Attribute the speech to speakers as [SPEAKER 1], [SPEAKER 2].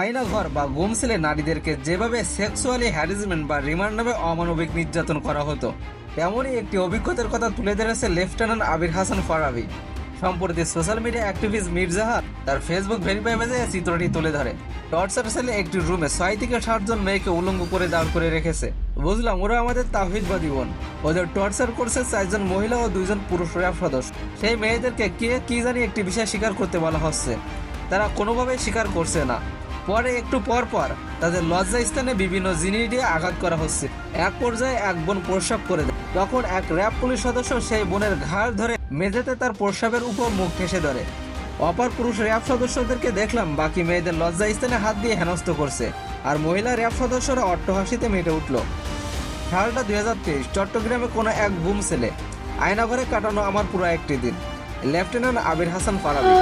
[SPEAKER 1] আয়নাঘর বা গুম সেলে নারীদেরকে যেভাবে সেক্সুয়ালি হ্যারাসমেন্ট বা রিমান্ড নামে অমানবিক নির্যাতন করা হতো, তেমনই একটি অভিজ্ঞতার কথা তুলে ধরেছে লেফটেন্যান্ট আবির হাসান ফারাবি। সম্প্রতি সোশ্যাল মিডিয়া অ্যাক্টিভিস্ট মির্জাহা তার ফেসবুক ভেরিফাই পেজে চিত্রটি তুলে ধরে। টর্চার সেলে একটি রুমে ছয় থেকে সাতজন মেয়েকে উলঙ্গ করে দাঁড় করে রেখেছে। বুঝলাম, ওরা আমাদের তাহিদবাদী বোন। ওদের টর্চার করছে চারজন মহিলা ও দুইজন পুরুষ র্যাব সদস্য। সেই মেয়েদেরকে কে, কি জানি একটি বিষয় স্বীকার করতে বলা হচ্ছে। তারা কোনোভাবেই স্বীকার করছে না। পরে একটু পর পর তাদের লজ্জা স্থানে বিভিন্ন জিনিস দিয়ে আঘাত করা হচ্ছে। এক পর্যায়ে এক বোন প্রস্রাব করে দেয়। তখন এক র্যাব পুলিশ সদস্য সেই বোনের ঘাড় ধরে মেঝেতে তার প্রস্রাবের উপর মুখ ঠেসে ধরে। অপর পুরুষ র্যাব সদস্যদেরকে দেখলাম, বাকি মেয়েদের লজ্জা স্থানে হাত দিয়ে হেনস্থ করছে আর মহিলা র্যাব সদস্যরা অট্টহাসিতে মেটে উঠল। সালটা দুই হাজার তেইশ, চট্টগ্রামে কোনো এক গুম ছেলে। আয়নাঘরে কাটানো আমার পুরো একটি দিন। লেফটেন্যান্ট আবির হাসান ফারাবি